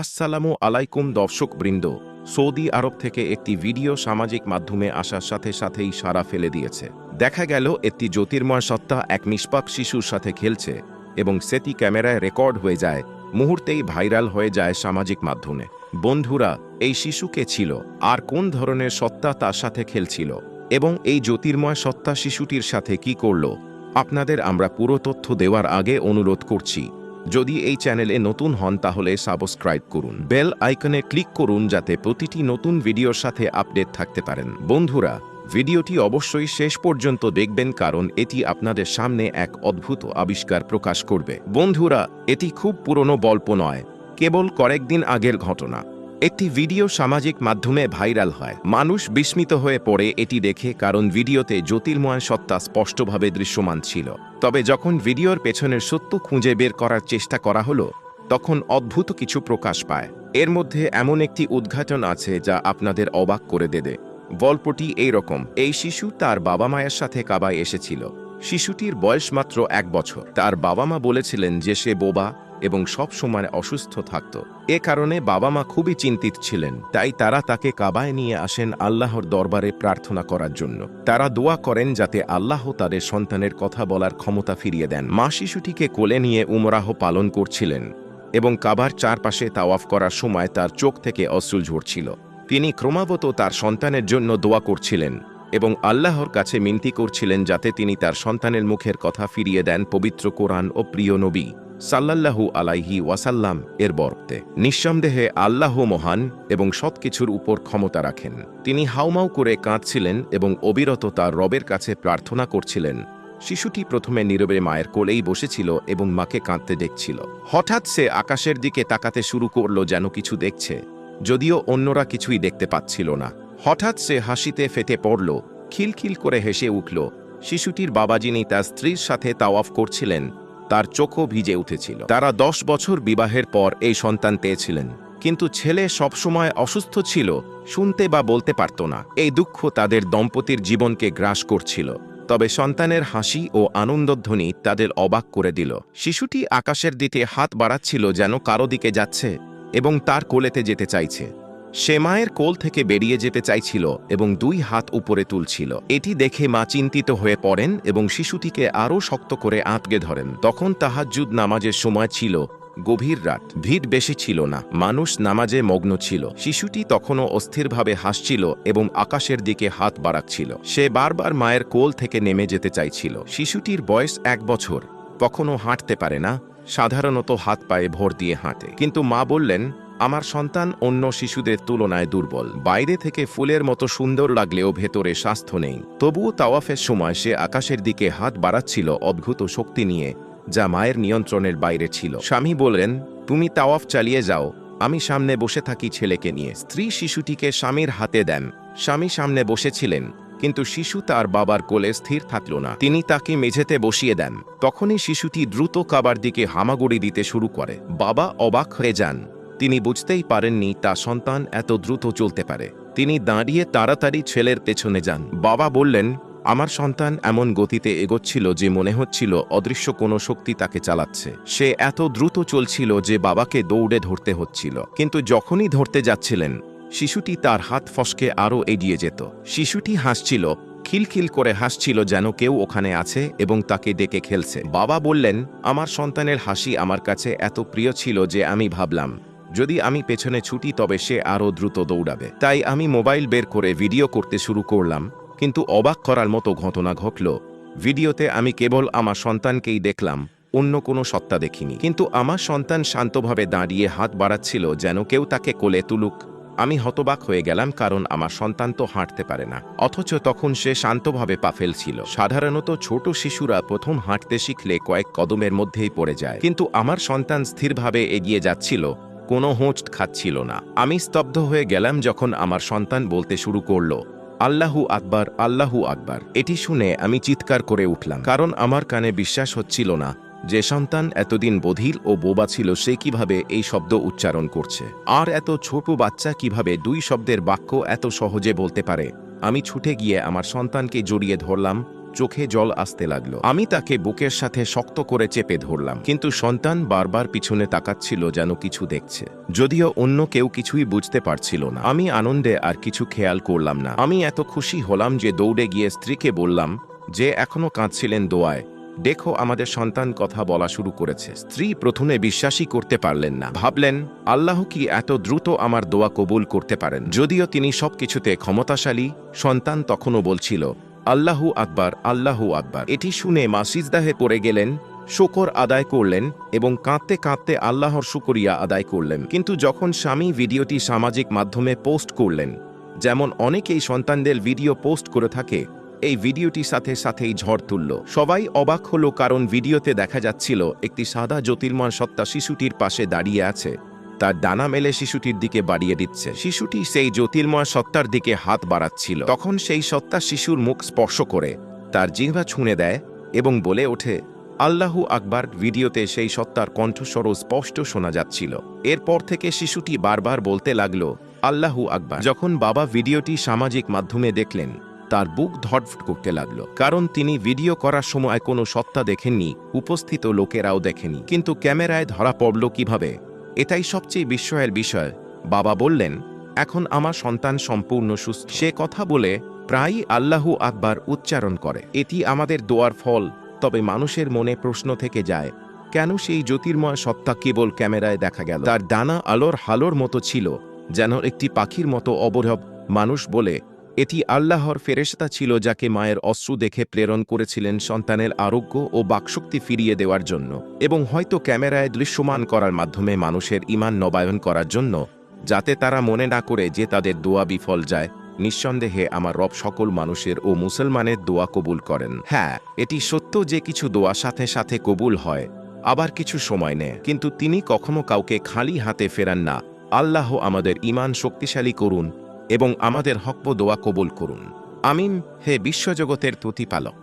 আসসালামু আলাইকুম দর্শক বৃন্দ সৌদি আরব থেকে একটি ভিডিও সামাজিক মাধ্যমে আসার সাথে সাথেই সারা ফেলে দিয়েছে। দেখা গেল, একটি জ্যোতির্ময় সত্তা এক নিষ্পাপ শিশুর সাথে খেলছে এবং সেটি ক্যামেরায় রেকর্ড হয়ে যায়, মুহূর্তেই ভাইরাল হয়ে যায় সামাজিক মাধ্যমে। বন্ধুরা, এই শিশুকে ছিল? আর কোন ধরনের সত্তা তার সাথে খেলছিল? এবং এই জ্যোতির্ময় সত্তা শিশুটির সাথে কি করল? আপনাদের আমরা পুরো তথ্য দেওয়ার আগে অনুরোধ করছি যদি এই চ্যানেলে নতুন হন তাহলে সাবস্ক্রাইব করুন, বেল আইকনে ক্লিক করুন যাতে প্রতিটি নতুন ভিডিওর সাথে আপডেট থাকতে পারেন। বন্ধুরা, ভিডিওটি অবশ্যই শেষ পর্যন্ত দেখবেন কারণ এটি আপনাদের সামনে এক অদ্ভুত আবিষ্কার প্রকাশ করবে। বন্ধুরা, এটি খুব পুরনো গল্প নয়, কেবল কয়েকদিন আগের ঘটনা। একটি ভিডিও সামাজিক মাধ্যমে ভাইরাল হয়। মানুষ বিস্মিত হয়ে পড়ে এটি দেখে কারণ ভিডিওতে জ্যোতির্ময় সত্তা স্পষ্টভাবে দৃশ্যমান ছিল। তবে যখন ভিডিওর পেছনের সত্য খুঁজে বের করার চেষ্টা করা হলো, তখন অদ্ভুত কিছু প্রকাশ পায়। এর মধ্যে এমন একটি উদ্ঘাটন আছে যা আপনাদের অবাক করে দেবে। গল্পটি এই রকম, এই শিশু তার বাবা মায়ের সাথে কাবায় এসেছিল। শিশুটির বয়স মাত্র এক বছর। তার বাবা মা বলেছিলেন যে সে বোবা এবং সব সময় অসুস্থ থাকত। এ কারণে বাবা মা খুবই চিন্তিত ছিলেন, তাই তারা তাকে কাবায় নিয়ে আসেন আল্লাহর দরবারে প্রার্থনা করার জন্য। তারা দোয়া করেন যাতে আল্লাহ তাদের সন্তানের কথা বলার ক্ষমতা ফিরিয়ে দেন। মা শিশুটিকে কোলে নিয়ে উমরাহ পালন করছিলেন এবং কাবার চারপাশে তাওয়াফ করার সময় তার চোখ থেকে অশ্রু ঝরছিল। তিনি ক্রমাগত তার সন্তানের জন্য দোয়া করছিলেন এবং আল্লাহর কাছে মিনতি করছিলেন যাতে তিনি তার সন্তানের মুখের কথা ফিরিয়ে দেন পবিত্র কোরআন ও প্রিয় নবী। সাল্লাল্লাহু আলাইহি ওয়াসাল্লাম এর বর্তে। নিঃসন্দেহে আল্লাহ মহান এবং সবকিছুর উপর ক্ষমতা রাখেন। তিনি হাউমাউ করে কাঁদছিলেন এবং অবিরত তার রবের কাছে প্রার্থনা করছিলেন। শিশুটি প্রথমে নীরবে মায়ের কোলেই বসেছিল এবং মাকে কাঁদতে দেখছিল। হঠাৎ সে আকাশের দিকে তাকাতে শুরু করল যেন কিছু দেখছে। যদিও অন্যরা কিছুই দেখতে পাচ্ছিল না। হঠাৎ সে হাসিতে ফেটে পড়ল, খিলখিল করে হেসে উঠল। শিশুটির বাবা যিনি তার স্ত্রীর সাথে তাওয়াফ করছিলেন তার চোখও ভিজে উঠেছিল। তারা দশ বছর বিবাহের পর এই সন্তান পেয়েছিলেন। কিন্তু ছেলে সবসময় অসুস্থ ছিল, শুনতে বা বলতে পারত না। এই দুঃখ তাদের দম্পতির জীবনকে গ্রাস করছিল। তবে সন্তানের হাসি ও আনন্দধ্বনি তাদের অবাক করে দিল। শিশুটি আকাশের দিকে হাত বাড়াচ্ছিল যেন কারও দিকে যাচ্ছে এবং তার কোলেতে যেতে চাইছে। সে মায়ের কোল থেকে বেরিয়ে যেতে চাইছিল এবং দুই হাত উপরে তুলছিল। এটি দেখে মা চিন্তিত হয়ে পড়েন এবং শিশুটিকে আরও শক্ত করে আঁতকে ধরেন। তখন তাহাজ্জুদ নামাজের সময় ছিল, গভীর রাত। ভিড় বেশি ছিল না, মানুষ নামাজে মগ্ন ছিল। শিশুটি তখনও অস্থিরভাবে হাসছিল এবং আকাশের দিকে হাত বাড়াচ্ছিল। সে বারবার মায়ের কোল থেকে নেমে যেতে চাইছিল। শিশুটির বয়স এক বছর, কখনো হাঁটতে পারে না, সাধারণত হাত পায়ে ভর দিয়ে হাঁটে। কিন্তু মা বললেন আমার সন্তান অন্য শিশুদের তুলনায় দুর্বল। বাইরে থেকে ফুলের মতো সুন্দর লাগলেও ভেতরে স্বাস্থ্য নেই। তবুও তাওয়াফের সময় সে আকাশের দিকে হাত বাড়াচ্ছিল অদ্ভুত শক্তি নিয়ে, যা মায়ের নিয়ন্ত্রণের বাইরে ছিল। স্বামী বললেন, তুমি তাওয়াফ চালিয়ে যাও। আমি সামনে বসে থাকি ছেলেকে নিয়ে। স্ত্রী শিশুটিকে স্বামীর হাতে দেন। স্বামী সামনে বসেছিলেন, কিন্তু শিশু তার বাবার কোলে স্থির থাকল না। তিনি তাকে মেঝেতে বসিয়ে দেন। তখনই শিশুটি দ্রুত কাবার দিকে হামাগুড়ি দিতে শুরু করে। বাবা অবাক হয়ে যান। তিনি বুঝতেই পারেননি তা সন্তান এত দ্রুত চলতে পারে। তিনি দাঁড়িয়ে তাড়াতাড়ি ছেলের পেছনে যান। বাবা বললেন, আমার সন্তান এমন গতিতে এগোচ্ছিল যে মনে হচ্ছিল অদৃশ্য কোনো শক্তি তাকে চালাচ্ছে। সে এত দ্রুত চলছিল যে বাবাকে দৌড়ে ধরতে হচ্ছিল। কিন্তু যখনই ধরতে যাচ্ছিলেন, শিশুটি তার হাত ফসকে আরও এগিয়ে যেত। শিশুটি হাসছিল, খিলখিল করে হাসছিল যেন কেউ ওখানে আছে এবং তাকে ডেকে খেলছে। বাবা বললেন, আমার সন্তানের হাসি আমার কাছে এত প্রিয় ছিল যে আমি ভাবলাম যদি আমি পেছনে ছুটি, তবে সে আরও দ্রুত দৌড়াবে। তাই আমি মোবাইল বের করে ভিডিও করতে শুরু করলাম, কিন্তু অবাক করার মতো ঘটনা ঘটল। ভিডিওতে আমি কেবল আমার সন্তানকেই দেখলাম, অন্য কোনো সত্তা দেখিনি। কিন্তু আমার সন্তান শান্তভাবে দাঁড়িয়ে হাত বাড়াচ্ছিল যেন কেউ তাকে কোলে তুলুক। আমি হতবাক হয়ে গেলাম কারণ আমার সন্তান তো হাঁটতে পারে না। অথচ তখন সে শান্তভাবে পা ফেলছিল। সাধারণত ছোট শিশুরা প্রথম হাঁটতে শিখলে কয়েক কদমের মধ্যেই পড়ে যায়। কিন্তু আমার সন্তান স্থিরভাবে এগিয়ে যাচ্ছিল কোনো হোঁচ খাচ্ছিল না। আমি স্তব্ধ হয়ে গেলাম যখন আমার সন্তান বলতে শুরু করল, আল্লাহু আকবার আল্লাহু আকবার। এটি শুনে আমি চিৎকার করে উঠলাম, কারণ আমার কানে বিশ্বাস হচ্ছিল না যে সন্তান এতদিন বধির ও বোবা ছিল, সে কীভাবে এই শব্দ উচ্চারণ করছে। আর এত ছোট বাচ্চা কীভাবে দুই শব্দের বাক্য এত সহজে বলতে পারে? আমি ছুটে গিয়ে আমার সন্তানকে জড়িয়ে ধরলাম চোখে জল আসতে লাগল। আমি তাকে বুকের সাথে শক্ত করে চেপে ধরলাম, কিন্তু সন্তান বারবার পিছনে তাকাচ্ছিল যেন কিছু দেখছে। যদিও অন্য কেউ কিছুই বুঝতে পারছিল না। আমি আনন্দে আর কিছু খেয়াল করলাম না। আমি এত খুশি হলাম যে দৌড়ে গিয়ে স্ত্রীকে বললাম, যে এখনও কাঁদছিলেন দোয়ায়। দেখো আমাদের সন্তান কথা বলা শুরু করেছে। স্ত্রী প্রথমে বিশ্বাসই করতে পারলেন না। ভাবলেন, আল্লাহ কি এত দ্রুত আমার দোয়া কবুল করতে পারেন? যদিও তিনি সবকিছুতে ক্ষমতাশালী, সন্তান তখনও বলছিল আল্লাহু আকবার আল্লাহু আকবার। এটি শুনে মা সিজদাহে পড়ে গেলেন, শকর আদায় করলেন এবং কাঁদতে কাঁদতে আল্লাহর শুকরিয়া আদায় করলেন। কিন্তু যখন স্বামী ভিডিওটি সামাজিক মাধ্যমে পোস্ট করলেন, যেমন অনেকেই সন্তানদের ভিডিও পোস্ট করে থাকে, এই ভিডিওটি সাথে সাথেই ঝড় তুলল। সবাই অবাক হলো কারণ ভিডিওতে দেখা যাচ্ছিল একটি সাদা জ্যোতির্ময় সত্তা শিশুটির পাশে দাঁড়িয়ে আছে। তার ডানা মেলে শিশুটির দিকে বাড়িয়ে দিচ্ছে। শিশুটি সেই জ্যোতির্ময় সত্তার দিকে হাত বাড়াচ্ছিল। তখন সেই সত্তা শিশুর মুখ স্পর্শ করে তার জিহ্বা ছুঁড়ে দেয় এবং বলে ওঠে, আল্লাহু আকবার ভিডিওতে সেই সত্তার কণ্ঠস্বর স্পষ্ট শোনা যাচ্ছিল। এরপর থেকে শিশুটি বারবার বলতে লাগল, আল্লাহু আকবার যখন বাবা ভিডিওটি সামাজিক মাধ্যমে দেখলেন, তার বুক ধটফট করতে লাগল। কারণ তিনি ভিডিও করার সময় কোনো সত্তা দেখেননি, উপস্থিত লোকেরাও দেখেনি। কিন্তু ক্যামেরায় ধরা পড়ল কীভাবে? এটাই সবচেয়ে বিস্ময়ের বিষয়। বাবা বললেন, এখন আমার সন্তান সম্পূর্ণ সুস্থ। সে কথা বলে প্রায়ই আল্লাহু আকবার উচ্চারণ করে। এটি আমাদের দোয়ার ফল, তবে মানুষের মনে প্রশ্ন থেকে যায়, কেন সেই জ্যোতির্ময় সত্তা কেবল ক্যামেরায় দেখা গেল? তার ডানা আলোর হালোর মতো ছিল, যেন একটি পাখির মতো অবরব মানুষ বলে এটি আল্লাহর ফেরেশতা ছিল যাকে মায়ের অশ্রু দেখে প্রেরণ করেছিলেন সন্তানের আরোগ্য ও বাকশক্তি ফিরিয়ে দেওয়ার জন্য এবং হয়তো ক্যামেরায় দৃশ্যমান করার মাধ্যমে মানুষের ইমান নবায়ন করার জন্য, যাতে তারা মনে না করে যে তাদের দোয়া বিফল যায়। নিঃসন্দেহে আমার রব সকল মানুষের ও মুসলমানের দোয়া কবুল করেন। হ্যাঁ এটি সত্য যে কিছু দোয়া সাথে সাথে কবুল হয়, আবার কিছু সময় নেয়। কিন্তু তিনি কখনো কাউকে খালি হাতে ফেরান না। আল্লাহ আমাদের ইমান শক্তিশালী করুন এবং আমাদের হকব দোয়া কবুল করুন। আমিন। হে বিশ্বজগতের প্রতিপালক।